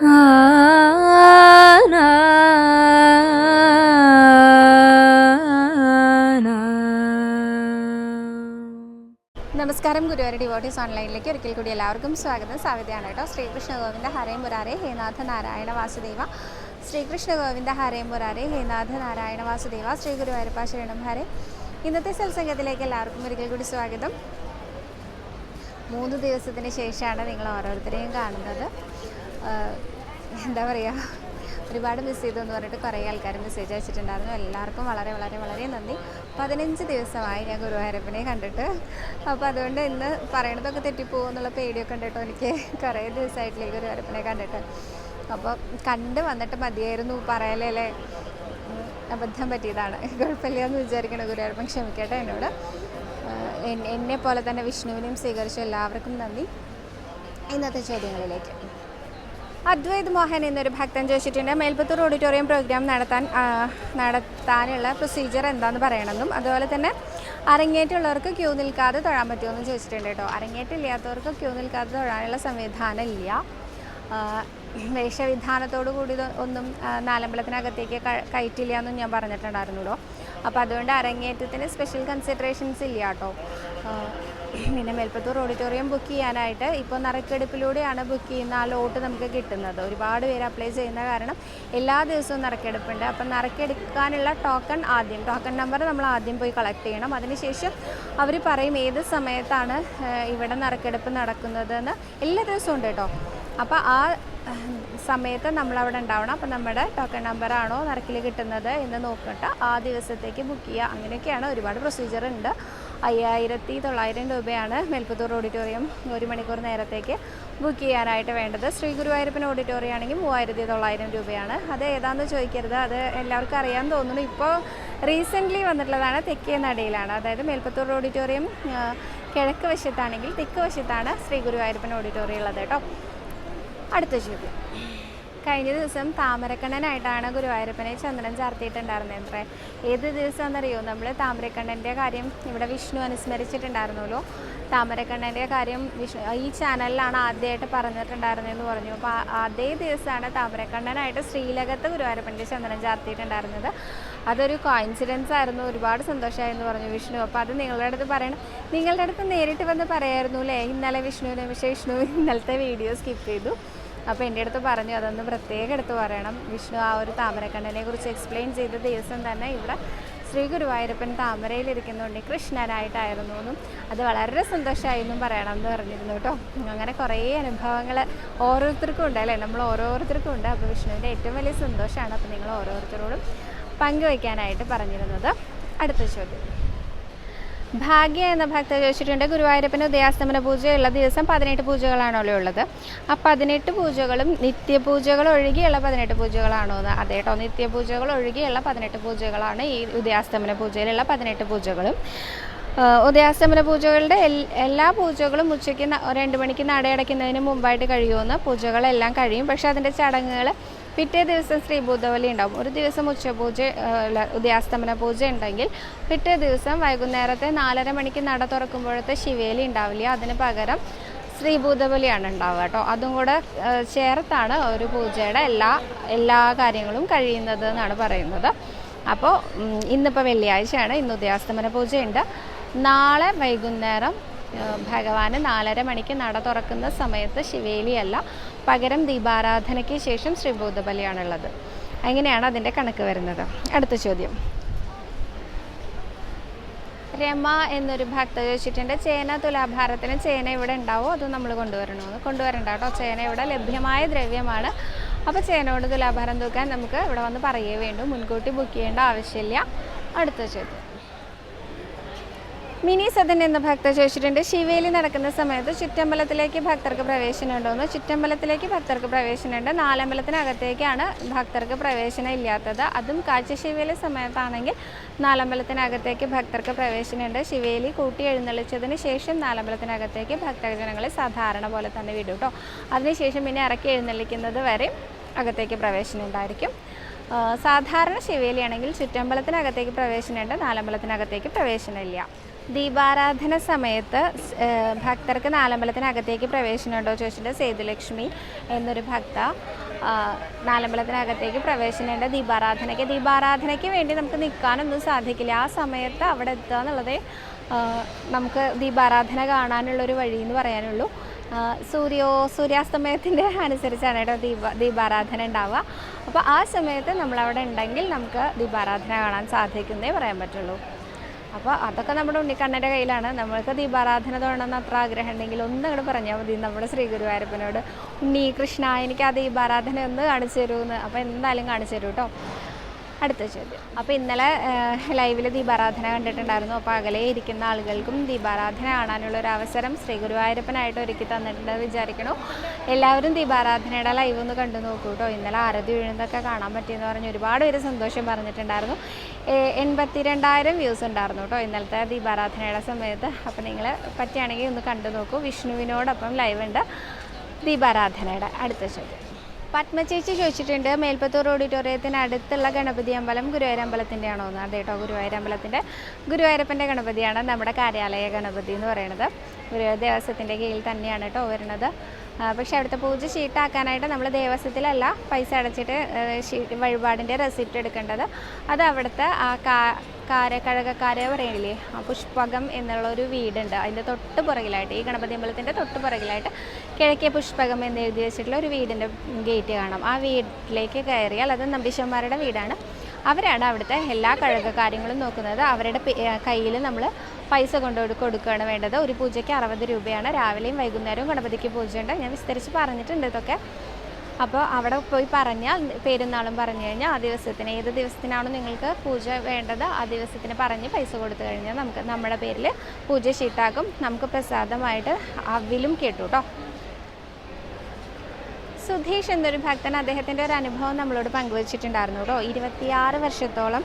നമസ്കാരം ഗുരുവായൂർ ഡിവോട്ടീസ് ഓൺലൈനിലേക്ക് ഒരിക്കൽ കൂടി എല്ലാവർക്കും സ്വാഗതം. സ്വാഗതമാണ് കേട്ടോ. ശ്രീകൃഷ്ണ ഗോവിന്ദ ഹരേ മുരാരേ ഹേനാഥ നാരായണ വാസുദേവ. ശ്രീകൃഷ്ണ ഗോവിന്ദ ഹരേ മുരാരേ ഹേനാഥ നാരായണ വാസുദേവ. ശ്രീ ഗുരുവായൂരപ്പ ശരണം ഹരേ. ഇന്നത്തെ സത്സംഗത്തിലേക്ക് എല്ലാവർക്കും ഒരിക്കൽ കൂടി സ്വാഗതം. മൂന്ന് ദിവസത്തിന് ശേഷമാണ് നിങ്ങൾ ഓരോരുത്തരെയും കാണുന്നത്. എന്താ പറയുക ഒരുപാട് മിസ് ചെയ്തു എന്ന് പറഞ്ഞിട്ട് കുറേ ആൾക്കാർ മെസ്സേജ് അയച്ചിട്ടുണ്ടായിരുന്നു എല്ലാവർക്കും വളരെ വളരെ വളരെ നന്ദി. പതിനഞ്ച് ദിവസമായി ഞാൻ ഗുരുവായൂരപ്പനെ കണ്ടിട്ട്. അപ്പോൾ അതുകൊണ്ട് ഇന്ന് പറയണതൊക്കെ തെറ്റിപ്പോകും എന്നുള്ള പേടിയൊക്കെ ഉണ്ട് എനിക്ക് കുറേ ദിവസമായിട്ടില്ലേ ഗുരുവായൂരപ്പനെ കണ്ടിട്ട്. അപ്പോൾ കണ്ട് വന്നിട്ട് മതിയായിരുന്നു പറയലല്ലേ അബദ്ധം പറ്റിയതാണ്. കുഴപ്പമില്ല എന്ന് വിചാരിക്കണം ഗുരുവായൂരപ്പൻ ക്ഷമിക്കട്ടെ എന്നോട്. എന്നെ പോലെ തന്നെ വിഷ്ണുവിനെയും സ്വീകരിച്ച എല്ലാവർക്കും നന്ദി. ഇന്നത്തെ ചോദ്യങ്ങളിലേക്ക്. അദ്വൈത് മോഹൻ എന്നൊരു ഭക്തൻ ചോദിച്ചിട്ടുണ്ട്. മേൽപ്പത്തൂർ ഓഡിറ്റോറിയം പ്രോഗ്രാം നടത്താൻ നടത്താനുള്ള പ്രൊസീജിയർ എന്താണെന്ന് പറയണമെന്നും. അതുപോലെ തന്നെ അരങ്ങേറ്റുള്ളവർക്ക് ക്യൂ നിൽക്കാതെ തൊഴാൻ പറ്റുമെന്നും ചോദിച്ചിട്ടുണ്ട് കേട്ടോ. അരങ്ങേറ്റില്ലാത്തവർക്ക് ക്യൂ നിൽക്കാതെ തൊഴാനുള്ള സംവിധാനം ഇല്ല. വേഷവിധാനത്തോടു കൂടി ഒന്നും നാലമ്പലത്തിനകത്തേക്ക് കയറ്റില്ല എന്നും ഞാൻ പറഞ്ഞിട്ടുണ്ടായിരുന്നുള്ളൂ അപ്പോൾ അതുകൊണ്ട് അരങ്ങേറ്റത്തിന് സ്പെഷ്യൽ കൺസിഡറേഷൻസ് ഇല്ല കേട്ടോ പിന്നെ മേൽപ്പത്തൂർ ഓഡിറ്റോറിയം ബുക്ക് ചെയ്യാനായിട്ട് ഇപ്പോൾ നറുക്കെടുപ്പിലൂടെയാണ് ബുക്ക് ചെയ്യുന്ന ആ ലോട്ട് നമുക്ക് കിട്ടുന്നത്. ഒരുപാട് പേര് അപ്ലൈ ചെയ്യുന്ന കാരണം എല്ലാ ദിവസവും നറുക്കെടുപ്പുണ്ട്. അപ്പം നറുക്കെടുക്കാനുള്ള ടോക്കൺ ആദ്യം ടോക്കൺ നമ്പർ നമ്മൾ ആദ്യം പോയി കളക്ട് ചെയ്യണം. അതിനുശേഷം അവർ പറയും ഏത് സമയത്താണ് ഇവിടെ നറുക്കെടുപ്പ് നടക്കുന്നതെന്ന്. എല്ലാ ദിവസവും ഉണ്ട് കേട്ടോ അപ്പോൾ ആ സമയത്ത് നമ്മളവിടെ ഉണ്ടാവണം. അപ്പോൾ നമ്മുടെ ടോക്കൺ നമ്പർ ആണോ നറുക്കിൽ കിട്ടുന്നത് എന്ന് നോക്കിയിട്ട് ആ ദിവസത്തേക്ക് ബുക്ക് ചെയ്യുക. അങ്ങനെയൊക്കെയാണ് ഒരുപാട് പ്രൊസീജിയർ ഉണ്ട്. അയ്യായിരത്തി തൊള്ളായിരം രൂപയാണ് മേൽപ്പത്തൂർ ഓഡിറ്റോറിയം ഒരു മണിക്കൂർ നേരത്തേക്ക് ബുക്ക് ചെയ്യാനായിട്ട് വേണ്ടത്. ശ്രീ ഗുരുവായൂരപ്പൻ ഓഡിറ്റോറിയം ആണെങ്കിൽ മൂവായിരത്തി തൊള്ളായിരം രൂപയാണ്. അത് ഏതാണെന്ന് ചോദിക്കരുത്. അത് എല്ലാവർക്കും അറിയാൻ തോന്നുന്നു. ഇപ്പോൾ റീസെന്റ്ലി വന്നിട്ടുള്ളതാണ് തെക്കേ നടയിലാണ്. അതായത് മേൽപ്പത്തൂർ ഓഡിറ്റോറിയം കിഴക്ക് വശത്താണെങ്കിൽ തെക്ക് വശത്താണ് ശ്രീ ഗുരുവായൂരപ്പൻ ഓഡിറ്റോറിയം ഉള്ളത് കേട്ടോ. അടുത്ത ചോദ്യം കഴിഞ്ഞ ദിവസം താമരക്കണ്ണനായിട്ടാണ് ഗുരുവായൂരപ്പനെ ചന്ദ്രൻ ചാർത്തിയിട്ടുണ്ടായിരുന്നത് അത്രേ ഏത് ദിവസം എന്നറിയോ നമ്മൾ താമരക്കണ്ണന്റെ കാര്യം ഇവിടെ വിഷ്ണു അനുസ്മരിച്ചിട്ടുണ്ടായിരുന്നല്ലോ. താമരക്കണ്ണന്റെ കാര്യം വിഷ്ണു ഈ ചാനലിലാണ് ആദ്യമായിട്ട് പറഞ്ഞിട്ടുണ്ടായിരുന്നതെന്ന് പറഞ്ഞു. അപ്പോൾ അതേ ദിവസമാണ് താമരക്കണ്ണനായിട്ട് ശ്രീലകത്ത് ഗുരുവായൂരപ്പന്റെ ചന്ദ്രൻ ചാർത്തിയിട്ടുണ്ടായിരുന്നത്. അതൊരു കോയിൻസിഡൻസ് ആയിരുന്നു. ഒരുപാട് സന്തോഷമായിരുന്നു പറഞ്ഞു വിഷ്ണു. അപ്പോൾ അത് നിങ്ങളുടെ അടുത്ത് പറയണം. നിങ്ങളുടെ അടുത്ത് നേരിട്ട് വന്ന് പറയായിരുന്നു അല്ലേ? ഇന്നലെ വിഷ്ണുവിനെ പക്ഷേ വിഷ്ണു ഇന്നലത്തെ വീഡിയോ സ്കിപ്പ് ചെയ്തു. അപ്പോൾ എന്റെ അടുത്ത് പറഞ്ഞു അതൊന്ന് പ്രത്യേകം എടുത്ത് പറയണം. വിഷ്ണു ആ ഒരു താമരക്കണ്ണനെ കുറിച്ച് എക്സ്പ്ലെയിൻ ചെയ്ത ദിവസം തന്നെ ഇവിടെ ശ്രീ ഗുരുവായൂരപ്പൻ താമരയിലിരിക്കുന്നുണ്ട്. കൃഷ്ണനായിട്ടായിരുന്നു എന്നും അത് വളരെ സന്തോഷമായി എന്നും പറയണം എന്ന് പറഞ്ഞിരുന്നു കേട്ടോ. അങ്ങനെ കുറേ അനുഭവങ്ങൾ ഓരോരുത്തർക്കും ഉണ്ട് അല്ലേ? നമ്മൾ ഓരോരുത്തർക്കും ഉണ്ട്. അപ്പോൾ വിഷ്ണുവിന്റെ ഏറ്റവും വലിയ സന്തോഷമാണ് അപ്പോൾ നിങ്ങൾ ഓരോരുത്തരോടും പങ്കുവയ്ക്കാനായിട്ട് പറഞ്ഞിരുന്നത്. അടുത്ത ചോദ്യം. ഭാഗ്യ എന്ന ഭക്ത ചോദിച്ചിട്ടുണ്ട്. ഗുരുവായൂരപ്പന് ഉദയാസ്തമന പൂജയുള്ള ദിവസം പതിനെട്ട് പൂജകളാണല്ലോ ഉള്ളത്. ആ പതിനെട്ട് പൂജകളും നിത്യപൂജകൾ ഒഴികെയുള്ള പതിനെട്ട് പൂജകളാണോ എന്ന് അതെ കേട്ടോ നിത്യപൂജകൾ ഒഴികെയുള്ള പതിനെട്ട് പൂജകളാണ് ഈ ഉദയാസ്തമന പൂജയിലുള്ള പതിനെട്ട് പൂജകളും. ഉദയാസ്തമന പൂജകളുടെ എല്ലാ പൂജകളും ഉച്ചയ്ക്ക് രണ്ട് മണിക്ക് നടയടയ്ക്കുന്നതിന് മുമ്പായിട്ട് കഴിയുമെന്ന് പൂജകളെല്ലാം കഴിയും. പക്ഷേ അതിന്റെ ചടങ്ങുകൾ പിറ്റേ ദിവസം ശ്രീ ശ്രീഭൂതബലി ഉണ്ടാവും. ഒരു ദിവസം ഉച്ചപൂജ ഉദയാസ്തമന പൂജ ഉണ്ടെങ്കിൽ പിറ്റേ ദിവസം വൈകുന്നേരത്തെ നാലര മണിക്ക് നട തുറക്കുമ്പോഴത്തെ ശിവേലി ഉണ്ടാവില്ല. അതിന് പകരം ശ്രീഭൂതബലിയാണ് ഉണ്ടാവുക കേട്ടോ. അതും കൂടെ ചേർത്താണ് ഒരു പൂജയുടെ എല്ലാ എല്ലാ കാര്യങ്ങളും കഴിയുന്നത് എന്നാണ് പറയുന്നത്. അപ്പോൾ ഇന്നിപ്പോൾ വെള്ളിയാഴ്ചയാണ്. ഇന്ന് ഉദയാസ്തമന പൂജയുണ്ട്. നാളെ വൈകുന്നേരം ഭഗവാന് നാലര മണിക്ക് നട തുറക്കുന്ന സമയത്ത് ശിവേലിയല്ല പകരം ദീപാരാധനയ്ക്ക് ശേഷം ശ്രീഭൂതബലിയാണുള്ളത് അങ്ങനെയാണ് അതിന്റെ കണക്ക് വരുന്നത്? അടുത്ത ചോദ്യം. രമ എന്നൊരു ഭക്ത ചോദിച്ചിട്ടുണ്ട് ചേന തുലാഭാരത്തിന് ചേന ഇവിടെ ഉണ്ടാവോ അത് നമ്മൾ കൊണ്ടുവരണമെന്ന്. കൊണ്ടുവരണ്ട കേട്ടോ ചേന ഇവിടെ ലഭ്യമായ ദ്രവ്യമാണ്. അപ്പോൾ ചേനയോട് തുലാഭാരം തൂക്കാൻ നമുക്ക് ഇവിടെ വന്ന് പറയേ വേണ്ടു മുൻകൂട്ടി ബുക്ക് ചെയ്യേണ്ട ആവശ്യമില്ല. അടുത്ത ചോദ്യം. മിനി സദൻ എന്ന ഭക്ത ചോദിച്ചിട്ടുണ്ട് ശിവേലി നടക്കുന്ന സമയത്ത് ചുറ്റമ്പലത്തിലേക്ക് ഭക്തർക്ക് പ്രവേശനം ഉണ്ടോയെന്ന് ചുറ്റമ്പലത്തിലേക്ക് ഭക്തർക്ക് പ്രവേശനമുണ്ട്. നാലമ്പലത്തിനകത്തേക്കാണ് ഭക്തർക്ക് പ്രവേശനം ഇല്ലാത്തത് അതും കാഴ്ച ശിവേലി സമയത്താണെങ്കിൽ നാലമ്പലത്തിനകത്തേക്ക് ഭക്തർക്ക് പ്രവേശനമുണ്ട്. ശിവേലി കൂട്ടി എഴുന്നള്ളിച്ചതിന് ശേഷം നാലമ്പലത്തിനകത്തേക്ക് ഭക്തജനങ്ങളെ സാധാരണ പോലെ തന്നെ വിടും കേട്ടോ അതിനുശേഷം പിന്നെ ഇറക്കി എഴുന്നള്ളിക്കുന്നത് വരെ അകത്തേക്ക് പ്രവേശനം ഉണ്ടായിരിക്കും സാധാരണ ശിവേലിയാണെങ്കിൽ ചുറ്റമ്പലത്തിനകത്തേക്ക് പ്രവേശനമുണ്ട്. നാലമ്പലത്തിനകത്തേക്ക് പ്രവേശനമില്ല. ദീപാരാധന സമയത്ത് ഭക്തർക്ക് നാലമ്പലത്തിനകത്തേക്ക് പ്രവേശനമുണ്ടോ ചോദിച്ചിട്ട് സേതുലക്ഷ്മി എന്നൊരു ഭക്ത നാലമ്പലത്തിനകത്തേക്ക് പ്രവേശനമുണ്ട്. ദീപാരാധനയ്ക്ക് ദീപാരാധനയ്ക്ക് വേണ്ടി നമുക്ക് നിൽക്കാനൊന്നും സാധിക്കില്ല. ആ സമയത്ത് അവിടെ എത്തുക എന്നുള്ളത് നമുക്ക് ദീപാരാധന കാണാനുള്ളൊരു വഴി എന്ന് പറയാനുള്ളൂ. സൂര്യോ സൂര്യാസ്തമയത്തിന്റെ അനുസരിച്ചാണ് കേട്ടോ ദീപ ദീപാരാധന ഉണ്ടാവുക. അപ്പോൾ ആ സമയത്ത് നമ്മളവിടെ ഉണ്ടെങ്കിൽ നമുക്ക് ദീപാരാധന കാണാൻ സാധിക്കുന്നേ പറയാൻ പറ്റുള്ളൂ. അപ്പോൾ അതൊക്കെ നമ്മുടെ ഉണ്ണിക്കണ്ണന്റെ കയ്യിലാണ്. നമ്മൾക്ക് ദീപാരാധന തോന്നണമെന്ന് അത്ര ആഗ്രഹം ഉണ്ടെങ്കിൽ ഒന്ന് പറഞ്ഞാൽ മതി. നമ്മുടെ ശ്രീ ഗുരുവായൂരപ്പനോട് ഉണ്ണി കൃഷ്ണ എനിക്ക് ആ ദീപാരാധന ഒന്ന് കാണിച്ചു തരുമെന്ന് അപ്പോൾ എന്തായാലും കാണിച്ചു തരൂ കേട്ടോ അടുത്ത ചോദ്യം. അപ്പോൾ ഇന്നലെ ലൈവിൽ ദീപാരാധന കണ്ടിട്ടുണ്ടായിരുന്നു. അപ്പോൾ അകലെ ഇരിക്കുന്ന ആളുകൾക്കും ദീപാരാധന കാണാനുള്ള ഒരു അവസരം ശ്രീ ഗുരുവായൂരപ്പനായിട്ട് ഒരുക്കി തന്നിട്ടുണ്ട് വിചാരിക്കണു. എല്ലാവരും ദീപാരാധനയുടെ ലൈവ് ഒന്ന് കണ്ടു നോക്കൂ കേട്ടോ ഇന്നലെ ആരതി വീഴുന്നതൊക്കെ കാണാൻ പറ്റിയെന്ന് പറഞ്ഞ് ഒരുപാട് പേര് സന്തോഷം പറഞ്ഞിട്ടുണ്ടായിരുന്നു. എൺപത്തി എൺപത്തിരണ്ടായിരം വ്യൂസ് ഉണ്ടായിരുന്നു കേട്ടോ ഇന്നലത്തെ ദീപാരാധനയുടെ സമയത്ത്. അപ്പോൾ നിങ്ങൾ പറ്റുകയാണെങ്കിൽ ഒന്ന് കണ്ടു നോക്കൂ. വിഷ്ണുവിനോടൊപ്പം ലൈവ് ഉണ്ട് ദീപാരാധനയുടെ അടുത്ത ചോദ്യം. പത്മ ചേച്ചി ചോദിച്ചിട്ടുണ്ട് മേൽപ്പത്തൂർ ഓഡിറ്റോറിയത്തിന് അടുത്തുള്ള ഗണപതി അമ്പലം ഗുരുവായൂർ അമ്പലത്തിന്റെ ആണോ എന്ന്. അതെ കേട്ടോ ഗുരുവായൂർ അമ്പലത്തിന്റെ ഗുരുവായൂരപ്പന്റെ ഗണപതിയാണ് നമ്മുടെ കാര്യാലയ ഗണപതി എന്ന് പറയുന്നത്. ഗുരുവായൂർ ദേവസ്വത്തിന്റെ കീഴിൽ തന്നെയാണ് കേട്ടോ വരുന്നത്. പക്ഷേ അവിടുത്തെ പൂജ ഷീട്ടാക്കാനായിട്ട് നമ്മൾ ദേവസ്വത്തിലല്ല പൈസ അടച്ചിട്ട് വഴിപാടിന്റെ റെസിപ്റ്റ് എടുക്കേണ്ടത്. അത് അവിടുത്തെ ആ കാര കഴകക്കാര പറയണില്ലേ? ആ പുഷ്പകം എന്നുള്ള ഒരു വീടുണ്ട്. അതിന്റെ തൊട്ട് പുറകിലായിട്ട് ഈ ഗണപതി അമ്പലത്തിന്റെ തൊട്ട് പുറകിലായിട്ട് കിഴക്കേ പുഷ്പകം എന്ന് എഴുതി വെച്ചിട്ടുള്ള ഒരു വീടിന്റെ ഗേറ്റ് കാണാം. ആ വീട്ടിലേക്ക് കയറിയാൽ അത് നമ്പീശന്മാരുടെ വീടാണ്. അവരാണ് അവിടുത്തെ എല്ലാ കഴക കാര്യങ്ങളും നോക്കുന്നത്. അവരുടെ കയ്യിൽ നമ്മൾ പൈസ കൊണ്ടുപോയി കൊടുക്കുകയാണ് വേണ്ടത്. ഒരു പൂജയ്ക്ക് അറുപത് രൂപയാണ്. രാവിലെയും വൈകുന്നേരവും ഗണപതിക്ക് പൂജയുണ്ട്. ഞാൻ വിസ്തരിച്ച് പറഞ്ഞിട്ടുണ്ട് ഇതൊക്കെ. അപ്പോൾ അവിടെ പോയി പറഞ്ഞാൽ പെരുന്നാളും പറഞ്ഞു കഴിഞ്ഞാൽ ആ ദിവസത്തിന് ഏത് ദിവസത്തിനാണോ നിങ്ങൾക്ക് പൂജ വേണ്ടത് ആ ദിവസത്തിന് പറഞ്ഞ് പൈസ കൊടുത്തു കഴിഞ്ഞാൽ നമുക്ക് നമ്മുടെ പേരിൽ പൂജ ഷീട്ടാക്കും നമുക്ക് പ്രസാദമായിട്ട് അവിലും കേട്ടു കേട്ടോ സുധീഷ് എന്നൊരു ഭക്തൻ അദ്ദേഹത്തിന്റെ ഒരു അനുഭവം നമ്മളോട് പങ്കുവച്ചിട്ടുണ്ടായിരുന്നു കേട്ടോ. ഇരുപത്തിയാറ് വർഷത്തോളം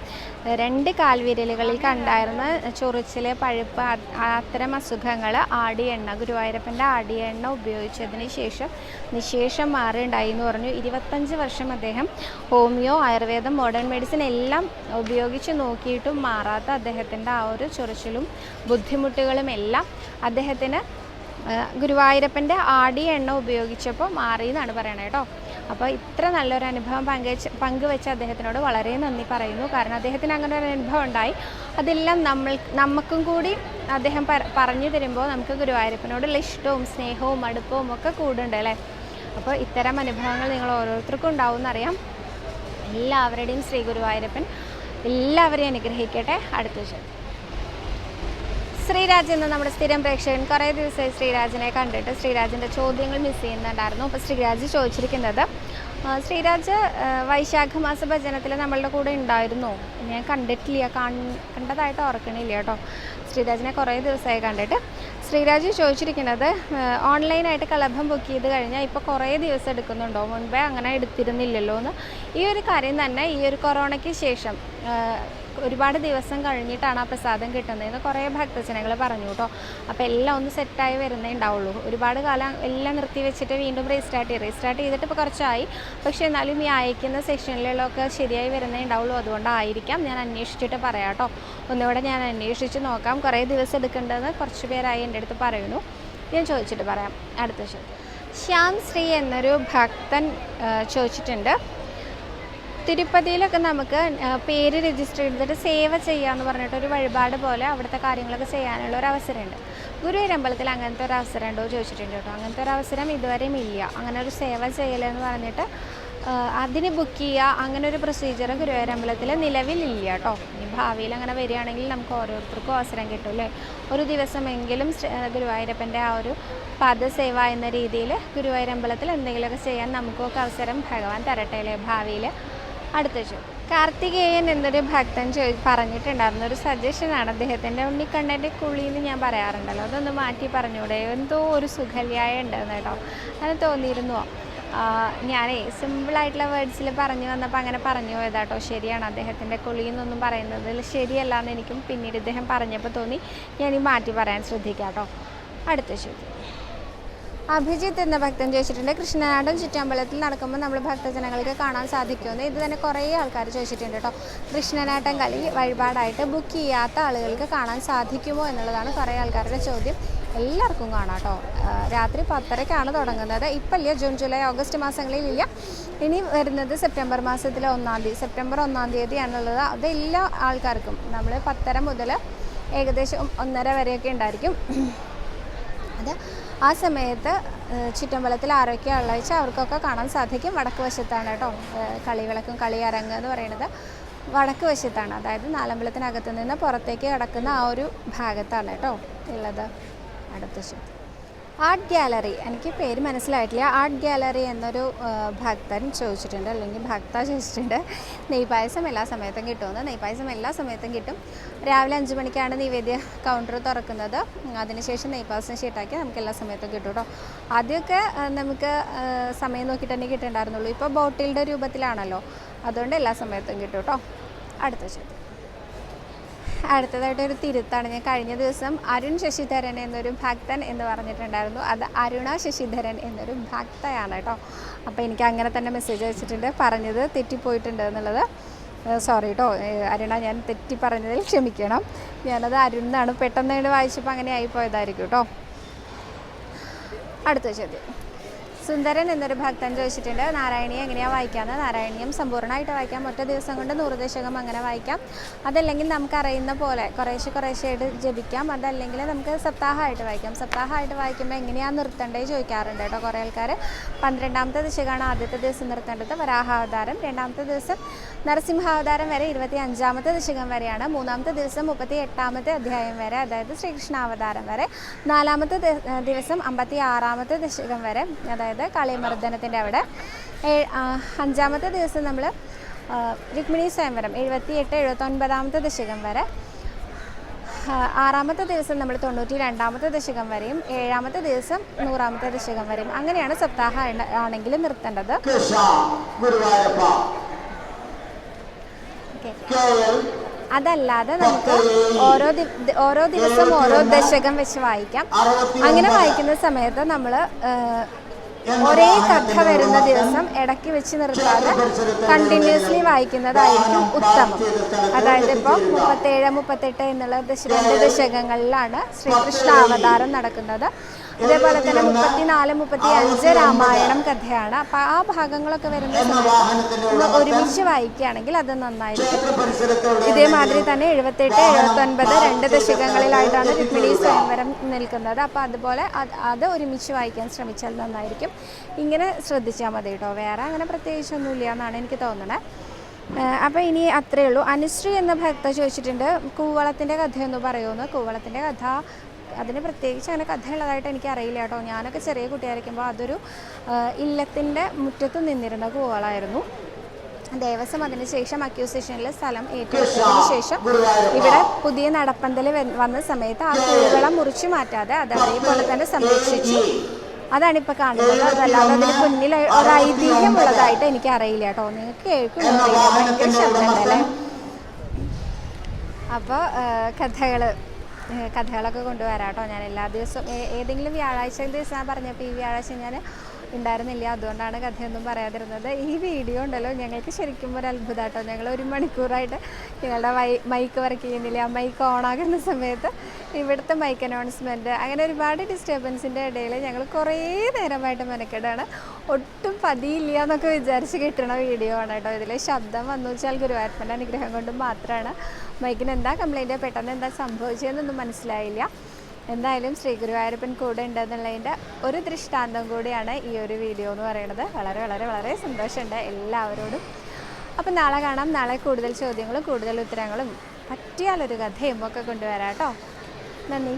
രണ്ട് കാൽവിരലുകളിൽ കണ്ടായിരുന്ന ചൊറിച്ചിൽ പഴുപ്പ് അത് അത്തരം അസുഖങ്ങൾ ആടിയെണ്ണ ഗുരുവായൂരപ്പന്റെ ആടിയെണ്ണ ഉപയോഗിച്ചതിന് ശേഷം നിശേഷം മാറിയുണ്ടായി എന്ന് പറഞ്ഞു. ഇരുപത്തഞ്ച് വർഷം അദ്ദേഹം ഹോമിയോ ആയുർവേദം മോഡേൺ മെഡിസിൻ എല്ലാം ഉപയോഗിച്ച് നോക്കിയിട്ടും മാറാത്ത അദ്ദേഹത്തിന്റെ ആ ഒരു ചൊറിച്ചിലും ബുദ്ധിമുട്ടുകളും എല്ലാം അദ്ദേഹത്തിന് ഗുരുവായൂരപ്പന്റെ ആടി എണ്ണ ഉപയോഗിച്ചപ്പോൾ മാറി എന്നാണ് പറയണത് കേട്ടോ. അപ്പോൾ ഇത്ര നല്ലൊരു അനുഭവം പങ്കുവെച്ച് പങ്കുവെച്ച അദ്ദേഹത്തിനോട് വളരെ നന്ദി പറയുന്നു. കാരണം അദ്ദേഹത്തിന് അങ്ങനെ ഒരു അനുഭവം ഉണ്ടായി. അതെല്ലാം നമ്മൾ നമുക്കും കൂടി അദ്ദേഹം പറഞ്ഞു തരുമ്പോൾ നമുക്ക് ഗുരുവായൂരപ്പനോടുള്ള ഇഷ്ടവും സ്നേഹവും അടുപ്പവും ഒക്കെ കൂടുണ്ട് അല്ലേ? അപ്പോൾ ഇത്തരം അനുഭവങ്ങൾ നിങ്ങൾ ഓരോരുത്തർക്കും ഉണ്ടാവും എന്നറിയാം എല്ലാവരുടെയും ശ്രീ ഗുരുവായൂരപ്പൻ എല്ലാവരെയും അനുഗ്രഹിക്കട്ടെ. അടുത്ത ചോദ്യം ശ്രീരാജ് എന്ന നമ്മുടെ സ്ഥിരം പ്രേക്ഷകൻ. കുറേ ദിവസമായി ശ്രീരാജിനെ കണ്ടിട്ട് ശ്രീരാജിന്റെ ചോദ്യങ്ങൾ മിസ് ചെയ്യുന്നുണ്ടായിരുന്നു. അപ്പോൾ ശ്രീരാജ് ചോദിച്ചിരിക്കുന്നത് ശ്രീരാജ് വൈശാഖ മാസ ഭജനത്തിൽ നമ്മളുടെ കൂടെ ഉണ്ടായിരുന്നു? ഞാൻ കണ്ടിട്ടില്ല. കണ്ടതായിട്ട് ഓർക്കണില്ല കേട്ടോ. ശ്രീരാജിനെ കുറേ ദിവസമായി കണ്ടിട്ട്. ശ്രീരാജ് ചോദിച്ചിരിക്കുന്നത് ഓൺലൈനായിട്ട് കളഭം ബുക്ക് ചെയ്ത് കഴിഞ്ഞാൽ ഇപ്പോൾ കുറേ ദിവസം എടുക്കുന്നുണ്ടോ? മുൻപേ അങ്ങനെ എടുത്തിരുന്നില്ലല്ലോ എന്ന് ഈ ഒരു കാര്യം തന്നെ ഈ ഒരു കൊറോണയ്ക്ക് ശേഷം ഒരുപാട് ദിവസം കഴിഞ്ഞിട്ടാണ് ആ പ്രസാദം കിട്ടുന്നതെന്ന് കുറേ ഭക്തജനങ്ങൾ പറഞ്ഞു കേട്ടോ. അപ്പോൾ എല്ലാം ഒന്ന് സെറ്റായി വരുന്നേ ഉണ്ടാവുള്ളൂ. ഒരുപാട് കാലം എല്ലാം നിർത്തി വെച്ചിട്ട് വീണ്ടും റീസ്റ്റാർട്ട് ചെയ്യും റീസ്റ്റാർട്ട് ചെയ്തിട്ട് ഇപ്പോൾ കുറച്ചായി. പക്ഷേ എന്നാലും ഈ അയക്കുന്ന സെക്ഷനിലൊക്കെ ശരിയായി വരുന്നേ ഉണ്ടാവുള്ളൂ. അതുകൊണ്ടായിരിക്കാം ഞാൻ അന്വേഷിച്ചിട്ട് പറയാം കേട്ടോ. ഒന്നുകൂടെ ഞാൻ അന്വേഷിച്ച് നോക്കാം. കുറേ ദിവസം എടുക്കേണ്ടതെന്ന് കുറച്ച് പേരായി എന്റെ അടുത്ത് പറയുന്നു. ഞാൻ ചോദിച്ചിട്ട് പറയാം. അടുത്ത ചോദ്യം ശ്യാം ശ്രീ എന്നൊരു ഭക്തൻ ചോദിച്ചിട്ടുണ്ട്. തിരുപ്പതിയിലൊക്കെ നമുക്ക് പേര് രജിസ്റ്റർ ചെയ്തിട്ട് സേവ ചെയ്യാന്ന് പറഞ്ഞിട്ട് ഒരു വഴിപാട് പോലെ അവിടുത്തെ കാര്യങ്ങളൊക്കെ ചെയ്യാനുള്ള ഒരു അവസരമുണ്ട്. ഗുരുവരമ്പലത്തിൽ അങ്ങനത്തെ ഒരു അവസരം ഉണ്ടോ ചോദിച്ചിട്ടുണ്ട് കേട്ടോ. അങ്ങനത്തെ ഒരു അവസരം ഇതുവരെയും ഇല്ല. അങ്ങനെ ഒരു സേവ ചെയ്യലെന്ന് പറഞ്ഞിട്ട് അതിന് ബുക്ക് ചെയ്യുക അങ്ങനെ ഒരു പ്രൊസീജിയർ ഗുരുവായൂർ അമ്പലത്തിൽ നിലവിലില്ല കേട്ടോ. ഇനി ഭാവിയിൽ അങ്ങനെ വരികയാണെങ്കിൽ നമുക്ക് ഓരോരുത്തർക്കും അവസരം കിട്ടും അല്ലേ? ഒരു ദിവസമെങ്കിലും ഗുരുവായൂരപ്പന്റെ ആ ഒരു പദസേവ എന്ന രീതിയിൽ ഗുരുവായൂർ അമ്പലത്തിൽ എന്തെങ്കിലുമൊക്കെ ചെയ്യാൻ നമുക്കൊക്കെ അവസരം ഭഗവാൻ തരട്ടെ അല്ലേ? ഭാവിയിൽ അടുത്ത ചോദ്യം കാർത്തികേയൻ എന്നൊരു ഭക്തൻ ചോ പറഞ്ഞിട്ടുണ്ടായിരുന്നു. ഒരു സജഷനാണ് അദ്ദേഹത്തിന്റെ ഉണ്ണിക്കണ്ണന്റെ കുളിയെന്ന് ഞാൻ പറയാറുണ്ടല്ലോ. അതൊന്ന് മാറ്റി പറഞ്ഞൂടെ? എന്തോ ഒരു സുഖല്യായ ഉണ്ടെന്ന് കേട്ടോ. അത് തോന്നിയിരുന്നോ. ഞാനേ സിമ്പിളായിട്ടുള്ള വേർഡ്സിൽ പറഞ്ഞു വന്നപ്പോൾ അങ്ങനെ പറഞ്ഞു പോയതാട്ടോ. ശരിയാണ്. അദ്ദേഹത്തിന്റെ കുളി എന്നൊന്നും പറയുന്നതിൽ ശരിയല്ല എന്ന് എനിക്കും പിന്നീട് ഇദ്ദേഹം പറഞ്ഞപ്പോൾ തോന്നി. ഞാൻ ഈ മാറ്റി പറയാൻ ശ്രദ്ധിക്കാം കേട്ടോ. അടുത്ത ചോദ്യം. അഭിജിത്ത് എന്ന ഭക്തൻ ചോദിച്ചിട്ടുണ്ട്. കൃഷ്ണനാടൻ ചുറ്റമ്പലത്തിൽ നടക്കുമ്പോൾ നമ്മൾ ഭക്തജനങ്ങൾക്ക് കാണാൻ സാധിക്കുമെന്ന്. ഇത് തന്നെ കുറേ ആൾക്കാർ ചോദിച്ചിട്ടുണ്ട് കേട്ടോ. കൃഷ്ണനാട്ടം കളി വഴിപാടായിട്ട് ബുക്ക് ചെയ്യാത്ത ആളുകൾക്ക് കാണാൻ സാധിക്കുമോ എന്നുള്ളതാണ് കുറേ ആൾക്കാരുടെ ചോദ്യം. എല്ലാവർക്കും കാണാം കേട്ടോ. രാത്രി പത്തരക്കാണ് തുടങ്ങുന്നത്. ഇപ്പം ഇല്ല ജൂൺ ജൂലൈ ഓഗസ്റ്റ് മാസങ്ങളിലില്ല ഇനി വരുന്നത് സെപ്റ്റംബർ മാസത്തിലെ ഒന്നാം തീയതി. സെപ്റ്റംബർ ഒന്നാം തീയതിയാണുള്ളത്. അത് എല്ലാ ആൾക്കാർക്കും നമ്മൾ പത്തര മുതൽ ഏകദേശം ഒന്നര വരെയൊക്കെ ഉണ്ടായിരിക്കും. അത് ആ സമയത്ത് ചുറ്റമ്പലത്തിൽ ഉള്ളത് വെച്ചാൽ അവർക്കൊക്കെ കാണാൻ സാധിക്കും. വടക്ക് വശത്താണ് കേട്ടോ കളിവിളക്കും കളിയരങ്ങ് എന്ന് പറയുന്നത്. വടക്ക് വശത്താണ് അതായത് നാലമ്പലത്തിനകത്ത് നിന്ന് പുറത്തേക്ക് കിടക്കുന്ന ആ ഒരു ഭാഗത്താണ് കേട്ടോ ഉള്ളത്. അടുത്ത ശരി ആർട്ട് ഗാലറി എനിക്ക് പേര് മനസ്സിലായിട്ടില്ല. ആർട്ട് ഗാലറി എന്നൊരു ഭക്തൻ ചോദിച്ചിട്ടുണ്ട്. അല്ലെങ്കിൽ ഭക്ത ചോദിച്ചിട്ടുണ്ട്. നെയ്പായസം എല്ലാ സമയത്തും കിട്ടുമെന്ന് നെയ്പായസം എല്ലാ സമയത്തും കിട്ടും. രാവിലെ അഞ്ച് മണിക്കാണ് നിവേദ്യ കൗണ്ടർ തുറക്കുന്നത്. അതിനുശേഷം നെയ്പായസം ഷീട്ടാക്കി നമുക്ക് എല്ലാ സമയത്തും കിട്ടും കേട്ടോ ആദ്യമൊക്കെ നമുക്ക് സമയം നോക്കിയിട്ട് തന്നെ കിട്ടുന്നുണ്ടായിരുന്നുള്ളൂ ഇപ്പോൾ ബോട്ടിലിന്റെ രൂപത്തിലാണല്ലോ. അതുകൊണ്ട് എല്ലാ സമയത്തും കിട്ടും കേട്ടോ അടുത്ത ചോദ്യം. അടുത്തതായിട്ട് ഒരു തിരുത്താണ്. ഞാൻ കഴിഞ്ഞ ദിവസം അരുൺ ശശിധരൻ എന്നൊരു ഭക്തൻ എന്ന് പറഞ്ഞിട്ടുണ്ടായിരുന്നു. അത് അരുണ ശശിധരൻ എന്നൊരു ഭക്തയാണ് കേട്ടോ. അപ്പോൾ എനിക്ക് അങ്ങനെ തന്നെ മെസ്സേജ് അയച്ചിട്ടുണ്ട്. പറഞ്ഞത് തെറ്റിപ്പോയിട്ടുണ്ട് എന്നുള്ളത് സോറി കേട്ടോ അരുണ ഞാൻ തെറ്റി പറഞ്ഞതിൽ ക്ഷമിക്കണം. ഞാനത് അരുൺ എന്നാണ് പെട്ടെന്ന് വായിച്ചപ്പോൾ അങ്ങനെ ആയിപ്പോയതായിരിക്കും കേട്ടോ അടുത്ത ചോദ്യം. സുന്ദരൻ എന്നൊരു ഭക്തൻ ചോദിച്ചിട്ടുണ്ട് നാരായണീയം എങ്ങനെയാണ് വായിക്കാമെന്ന് നാരായണീയം സമ്പൂർണമായിട്ട് വായിക്കാം ഒറ്റ ദിവസം കൊണ്ട് നൂറ് ദശകം അങ്ങനെ വായിക്കാം. അതല്ലെങ്കിൽ നമുക്കറിയുന്ന പോലെ കുറേശ്ശെ കുറേശ്ശെയായിട്ട് ജപിക്കാം. അതല്ലെങ്കിൽ നമുക്ക് സപ്താഹമായിട്ട് വായിക്കാം. സപ്താഹമായിട്ട് വായിക്കുമ്പോൾ എങ്ങനെയാണ് നിർത്തേണ്ടത് ചോദിക്കാറുണ്ട് കേട്ടോ കുറേ ആൾക്കാർ പന്ത്രണ്ടാമത്തെ ദശകമാണ് ആദ്യത്തെ ദിവസം നിർത്തേണ്ടത്. വരാഹാവതാരം. രണ്ടാമത്തെ ദിവസം നരസിംഹാവതാരം വരെ ഇരുപത്തി അഞ്ചാമത്തെ ദശകം വരെയാണ്. മൂന്നാമത്തെ ദിവസം മുപ്പത്തി എട്ടാമത്തെ അധ്യായം വരെ അതായത് ശ്രീകൃഷ്ണാവതാരം വരെ. നാലാമത്തെ ദിവസം അമ്പത്തി ആറാമത്തെ ദശകം വരെ അതായത് കളിമർദ്ദനത്തിന്റെ അവിടെ. അഞ്ചാമത്തെ ദിവസം നമ്മൾ രുക്മിണി സ്വയംവരം എഴുപത്തി എട്ട് എഴുപത്തൊൻപതാമത്തെ ദശകം വരെ. ആറാമത്തെ ദിവസം നമ്മൾ തൊണ്ണൂറ്റി രണ്ടാമത്തെ ദശകം വരെയും ഏഴാമത്തെ ദിവസം നൂറാമത്തെ ദശകം വരെയും. അങ്ങനെയാണ് സപ്താഹ ആണെങ്കിലും നിർത്തേണ്ടത് കൃഷ്ണ ഗുരുവായൂരപ്പ ഓക്കെ കേവൽ അതല്ലാതെ നമുക്ക് ഓരോ ഓരോ ദിവസം ഓരോ ദശകം വെച്ച് വായിക്കാം. അങ്ങനെ വായിക്കുന്ന സമയത്ത് നമ്മൾ ഒരേ കഥ വരുന്ന ദിവസം ഇടയ്ക്ക് വെച്ച് നിർത്താതെ കണ്ടിന്യൂസ്ലി വായിക്കുന്നതായിരിക്കും ഉത്തമം. അതായത് ഇപ്പോൾ മുപ്പത്തേഴ് മുപ്പത്തെട്ട് എന്നുള്ള രണ്ട് ദശകങ്ങളിലാണ് ശ്രീകൃഷ്ണ അവതാരം നടക്കുന്നത്. അതേപോലെ തന്നെ മുപ്പത്തിനാല് മുപ്പത്തി അഞ്ച് രാമായണം കഥയാണ്. അപ്പൊ ആ ഭാഗങ്ങളൊക്കെ വരുന്ന നമ്മൾ ഒരുമിച്ച് വായിക്കുകയാണെങ്കിൽ അത് നന്നായിരിക്കും. ഇതേമാതിരി തന്നെ എഴുപത്തെട്ട് എഴുപത്തൊൻപത് രണ്ട് ദശകങ്ങളിലായിട്ടാണ് രുക്മിണി സ്വയംവരം നിൽക്കുന്നത്. അപ്പോൾ അതുപോലെ അത് ഒരുമിച്ച് വായിക്കാൻ ശ്രമിച്ചാൽ നന്നായിരിക്കും. ഇങ്ങനെ ശ്രദ്ധിച്ചാൽ മതി കേട്ടോ. വേറെ അങ്ങനെ പ്രത്യേകിച്ചൊന്നുമില്ല എന്നാണ് എനിക്ക് തോന്നുന്നത് അപ്പോൾ ഇനി അത്രേ ഉള്ളൂ. അനുശ്രീ എന്ന ഭക്ത ചോദിച്ചിട്ടുണ്ട്. കൂവളത്തിന്റെ കഥയൊന്ന് പറയുമെന്ന് കൂവളത്തിന്റെ കഥ അതിന് പ്രത്യേകിച്ച് അങ്ങനെ കഥയുള്ളതായിട്ട് എനിക്ക് അറിയില്ല കേട്ടോ. ഞാനൊക്കെ ചെറിയ കുട്ടിയായിരിക്കുമ്പോൾ അതൊരു ഇല്ലത്തിന്റെ മുറ്റത്ത് നിന്നിരുന്ന കൂവളായിരുന്നു ദേവസ്വം അതിനുശേഷം അക്യൂസേഷനിൽ സ്ഥലം ഏറ്റെടുത്തതിന് ശേഷം ഇവിടെ പുതിയ നടപ്പന്തൽ വന്ന സമയത്ത് ആ പൂവളം മുറിച്ചു മാറ്റാതെ അത് അതേപോലെ തന്നെ സംരക്ഷിച്ചു. അതാണ് ഇപ്പോൾ കാണുന്നത്. അതല്ലാതെ അതിന് മുന്നിൽ ഒരു ഐതിഹ്യമുള്ളതായിട്ട് എനിക്ക് അറിയില്ല കേട്ടോ. നിങ്ങൾക്ക് കേൾക്കുന്നുണ്ടല്ലേ ഭയങ്കര ശബ്ദമുണ്ടല്ലേ അപ്പോൾ കഥകൾ കഥകളൊക്കെ കൊണ്ടുവരാം കേട്ടോ ഞാൻ എല്ലാ ദിവസവും. ഏതെങ്കിലും വ്യാഴാഴ്ച ദിവസം ഞാൻ പറഞ്ഞപ്പോൾ ഈ വ്യാഴാഴ്ച ഞാൻ ഉണ്ടായിരുന്നില്ല. അതുകൊണ്ടാണ് കഥയൊന്നും പറയാതിരുന്നത്. ഈ വീഡിയോ ഉണ്ടല്ലോ ഞങ്ങൾക്ക് ശരിക്കും ഒരു അത്ഭുതം കേട്ടോ. ഞങ്ങൾ ഒരു മണിക്കൂറായിട്ട് ഞങ്ങളുടെ മൈ മൈക്ക് വർക്ക് ചെയ്യുന്നില്ല. ആ മൈക്ക് ഓണാകുന്ന സമയത്ത് ഇവിടുത്തെ മൈക്ക് അനൗൺസ്മെന്റ് അങ്ങനെ ഒരുപാട് ഡിസ്റ്റർബൻസിന്റെ ഇടയിൽ ഞങ്ങൾ കുറേ നേരമായിട്ട് മെനക്കെടാണ്. ഒട്ടും പതിയില്ല എന്നൊക്കെ വിചാരിച്ച് കിട്ടണ വീഡിയോ ആണ് കേട്ടോ. ഇതിൽ ശബ്ദം വന്നു വെച്ചാൽ ഗുരുവായൂരപ്പന്റെ അനുഗ്രഹം കൊണ്ട് മാത്രമാണ് മൈക്കിന് എന്താ കംപ്ലൈന്റ് പെട്ടെന്ന് എന്താ സംഭവിച്ചതെന്നൊന്നും മനസ്സിലായില്ല. എന്തായാലും ശ്രീ ഗുരുവായൂരപ്പൻ കൂടെ ഉണ്ടെന്നുള്ളതിന്റെ ഒരു ദൃഷ്ടാന്തം കൂടിയാണ് ഈ ഒരു വീഡിയോ എന്ന് പറയുന്നത്. വളരെ വളരെ വളരെ സന്തോഷമുണ്ട് എല്ലാവരോടും. അപ്പം നാളെ കാണാം. നാളെ കൂടുതൽ ചോദ്യങ്ങളും കൂടുതൽ ഉത്തരങ്ങളും പറ്റിയാലൊരു കഥയും ഒക്കെ കൊണ്ടുവരാം കേട്ടോ. നന്ദി.